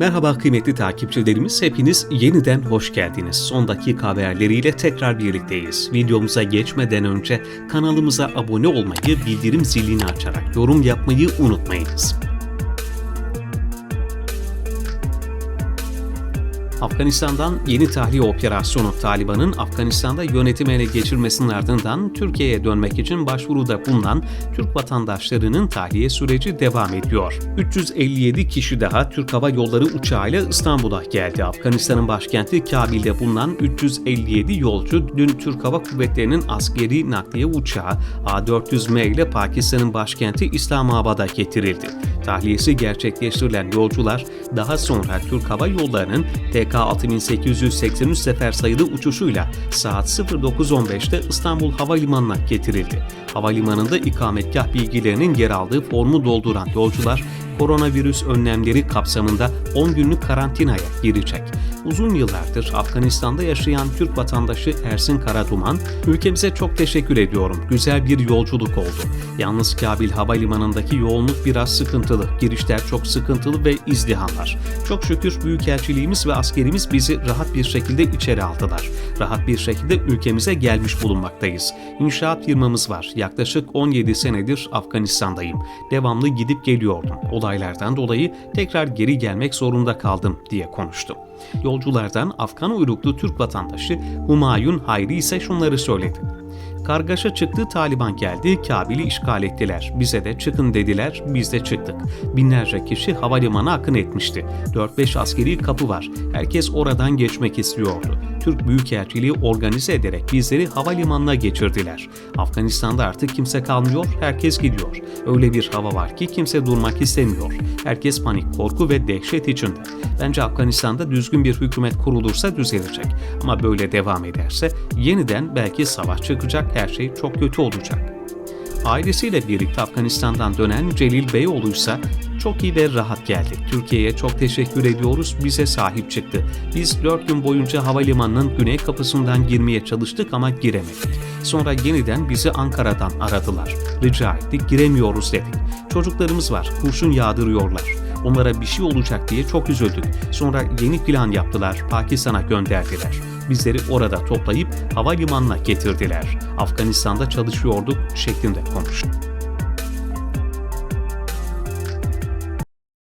Merhaba kıymetli takipçilerimiz, hepiniz yeniden hoş geldiniz. Son dakika haberleriyle tekrar birlikteyiz. Videomuza geçmeden önce kanalımıza abone olmayı, bildirim zilini açarak yorum yapmayı unutmayınız. Afganistan'dan yeni tahliye operasyonu Taliban'ın Afganistan'da yönetim ele geçirmesinin ardından Türkiye'ye dönmek için başvuruda bulunan Türk vatandaşlarının tahliye süreci devam ediyor. 357 kişi daha Türk Hava Yolları uçağıyla İstanbul'a geldi. Afganistan'ın başkenti Kabil'de bulunan 357 yolcu dün Türk Hava Kuvvetleri'nin askeri nakliye uçağı A400M ile Pakistan'ın başkenti İslamabad'a getirildi. Tahliyesi gerçekleştirilen yolcular daha sonra Türk Hava Yolları'nın TK 6883 sefer sayılı uçuşuyla saat 09.15'te İstanbul Havalimanı'na getirildi. Havalimanında ikametgah bilgilerinin yer aldığı formu dolduran yolcular koronavirüs önlemleri kapsamında 10 günlük karantinaya girecek. Uzun yıllardır Afganistan'da yaşayan Türk vatandaşı Ersin Karaduman, ülkemize çok teşekkür ediyorum. Güzel bir yolculuk oldu. Yalnız Kabil Havalimanı'ndaki yoğunluk biraz sıkıntılı. Girişler çok sıkıntılı ve izdihamlar. Çok şükür Büyükelçiliğimiz ve askerimiz bizi rahat bir şekilde içeri aldılar. Rahat bir şekilde ülkemize gelmiş bulunmaktayız. İnşaat firmamız var. Yaklaşık 17 senedir Afganistan'dayım. Devamlı gidip geliyordum. Olaylardan dolayı tekrar geri gelmek zorunda kaldım diye konuştu. Yolculardan Afgan uyruklu Türk vatandaşı Humayun Hayri ise şunları söyledi. Kargaşa çıktı, Taliban geldi, Kabil'i işgal ettiler. Bize de çıkın dediler, biz de çıktık. Binlerce kişi havalimanı akın etmişti. 4-5 askeri kapı var. Herkes oradan geçmek istiyordu. Türk Büyükelçiliği organize ederek bizleri havalimanına geçirdiler. Afganistan'da artık kimse kalmıyor, herkes gidiyor. Öyle bir hava var ki kimse durmak istemiyor. Herkes panik, korku ve dehşet içinde. Bence Afganistan'da düzgün bir hükümet kurulursa düzelecek. Ama böyle devam ederse yeniden belki savaş çıkacak, her şey çok kötü olacak. Ailesiyle birlikte Afganistan'dan dönen Celil Beyoğlu ise çok iyi ve rahat geldi. Türkiye'ye çok teşekkür ediyoruz, bize sahip çıktı. Biz 4 gün boyunca havalimanının güney kapısından girmeye çalıştık ama giremedik. Sonra yeniden bizi Ankara'dan aradılar. Rica ettik, giremiyoruz dedik. Çocuklarımız var, kurşun yağdırıyorlar. Onlara bir şey olacak diye çok üzüldük. Sonra yeni plan yaptılar, Pakistan'a gönderdiler. Bizleri orada toplayıp havalimanına getirdiler. Afganistan'da çalışıyorduk şeklinde konuştu.